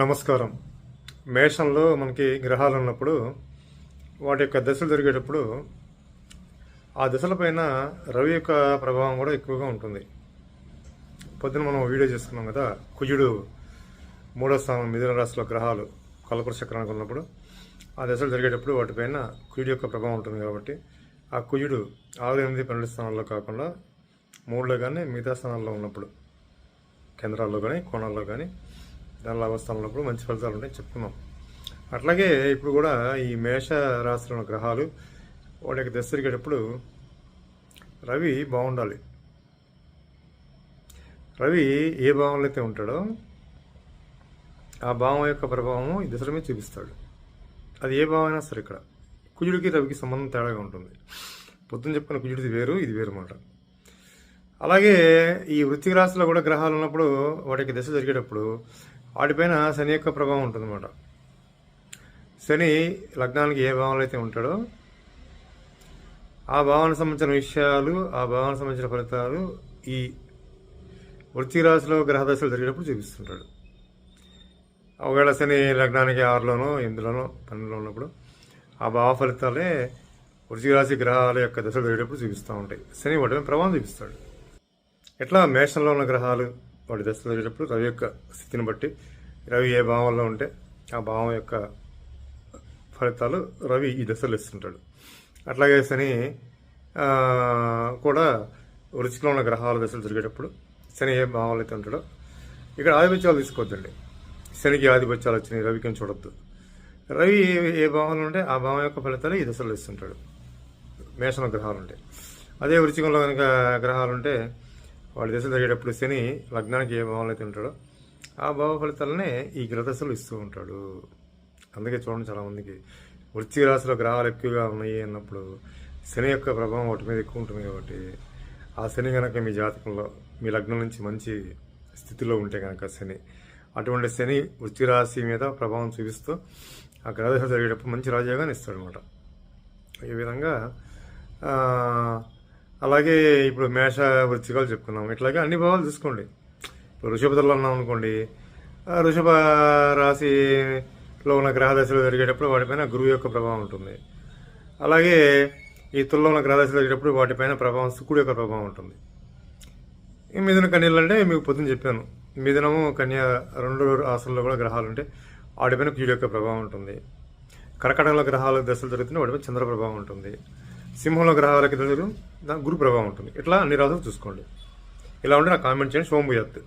నమస్కారం. మేషంలో మనకి గ్రహాలు ఉన్నప్పుడు వాటి యొక్క దశలు జరిగేటప్పుడు ఆ దశలపైన రవి యొక్క ప్రభావం కూడా ఎక్కువగా ఉంటుంది. పొద్దున మనం వీడియో చేసుకున్నాం కదా కుజుడు మూడో స్థానం మిథున రాశిలో గ్రహాలు కలపుర చక్రానికి ఉన్నప్పుడు ఆ దశలు జరిగేటప్పుడు వాటిపైన కుజుడు యొక్క ప్రభావం ఉంటుంది కాబట్టి ఆ కుజుడు ఆరు ఎనిమిది పన్నెండు స్థానాల్లో కాకుండా మూడులో కానీ మిగతా స్థానాల్లో ఉన్నప్పుడు కేంద్రాల్లో కానీ కోణాల్లో కానీ దానిలో అవస్థలు ఉన్నప్పుడు మంచి ఫలితాలు ఉంటాయి చెప్పుకున్నాం అట్లాగే ఇప్పుడు కూడా ఈ మేష రాశిలో ఉన్న గ్రహాలు వాటి యొక్క దశ తిరిగేటప్పుడు రవి బాగుండాలి. రవి ఏ భావంలో అయితే ఉంటాడో ఆ భావం యొక్క ప్రభావం ఈ దశల మీద చూపిస్తాడు. అది ఏ భావం అయినా సరే ఇక్కడ. కుజుడికి రవికి సంబంధం తేడాగా ఉంటుంది. పొద్దున చెప్పిన కుజుడిది వేరు ఇది వేరు అనమాట అలాగే ఈ వృత్తిక రాశిలో కూడా గ్రహాలు ఉన్నప్పుడు వాటికి దశ జరిగేటప్పుడు వాటిపైన శని యొక్క ప్రభావం ఉంటుందన్నమాట. శని లగ్నానికి ఏ భావంలో అయితే ఉంటాడో ఆ భావానికి సంబంధించిన విషయాలు ఆ భావానికి సంబంధించిన ఫలితాలు ఈ వృత్తి రాశిలో గ్రహ దశలు జరిగేటప్పుడు చూపిస్తుంటాడు. ఒకవేళ శని లగ్నానికి ఆరులోనో ఎనిమిదిలోనో పన్నెండులో ఉన్నప్పుడు ఆ భావ ఫలితాలే వృత్తి రాశి గ్రహాల యొక్క దశలు జరిగేటప్పుడు చూపిస్తూ ఉంటాయి. శని వాటి ప్రభావం చూపిస్తాడు. ఎట్లా? మేషంలో ఉన్న గ్రహాలు వాటి దశలు జరిగేటప్పుడు రవి యొక్క స్థితిని బట్టి రవి ఏ భావంలో ఉంటే ఆ భావం యొక్క ఫలితాలు రవి ఈ దశలు ఇస్తుంటాడు. అట్లాగే శని కూడా వృచ్చిలో ఉన్న గ్రహాల దశలు జరిగేటప్పుడు శని ఏ భావంలో అయితే ఉంటాడో ఇక్కడ ఆధిపత్యాలు తీసుకోవద్దండి. శనికి ఆధిపత్యాలు వచ్చినాయి రవికి చూడొద్దు. రవి ఏ- భావంలో ఉంటే ఆ భావం యొక్క ఫలితాలు ఈ దశలో ఇస్తుంటాడు. మేషన గ్రహాలు ఉంటాయి అదే వృచ్చికంలో కనుక గ్రహాలు ఉంటే వాళ్ళ దశలు జరిగేటప్పుడు శని లగ్నానికి ఏ భావంలో అయితే ఉంటాడో ఆ భావ ఫలితాలనే ఈ గ్రహదశలు ఇస్తూ ఉంటాడు. అందుకే చూడండి చాలామందికి వృత్తిక రాశిలో గ్రహాలు ఎక్కువగా ఉన్నాయి అన్నప్పుడు శని యొక్క ప్రభావం వాటి మీద ఎక్కువ ఉంటుంది కాబట్టి ఆ శని కనుక మీ జాతకంలో మీ లగ్నం నుంచి మంచి స్థితిలో ఉంటే కనుక శని అటువంటి శని వృత్తి రాశి మీద ప్రభావం చూపిస్తూ ఆ గ్రహదశ జరిగేటప్పుడు మంచి రాజ్యాగాన్ని ఇస్తాడు అనమాట ఈ విధంగా అలాగే ఇప్పుడు మేష వృత్తికాలు చెప్పుకున్నాం. ఇట్లాగే అన్ని భావాలు చూసుకోండి. ఇప్పుడు వృషభదలో ఉన్నాం అనుకోండి. ఋషభ వృషభ రాశిలో ఉన్న గ్రహదశలు జరిగేటప్పుడు వాటిపైన గురువు యొక్క ప్రభావం ఉంటుంది. అలాగే ఈ తుల్లో ఉన్న గ్రహదశలు జరిగేటప్పుడు వాటిపైన ప్రభావం శుకుడు యొక్క ప్రభావం ఉంటుంది. ఈ మిథున కన్యలు అంటే మీకు పొద్దున చెప్పాను. మిథునము కన్య రెండు రాసుల్లో కూడా గ్రహాలు ఉంటే వాటిపైన కుజుడు యొక్క ప్రభావం ఉంటుంది. కర్కటంలో గ్రహాల దశలు జరుగుతున్న వాటిపై చంద్ర ప్రభావం ఉంటుంది. సింహంలో గ్రహాలకి దశలు దాని గురు ప్రభావం ఉంటుంది. ఇట్లా అన్ని రాసులు చూసుకోండి. ఇలా ఉంటే నాకు కామెంట్ చేయండి. సోమభూయాత్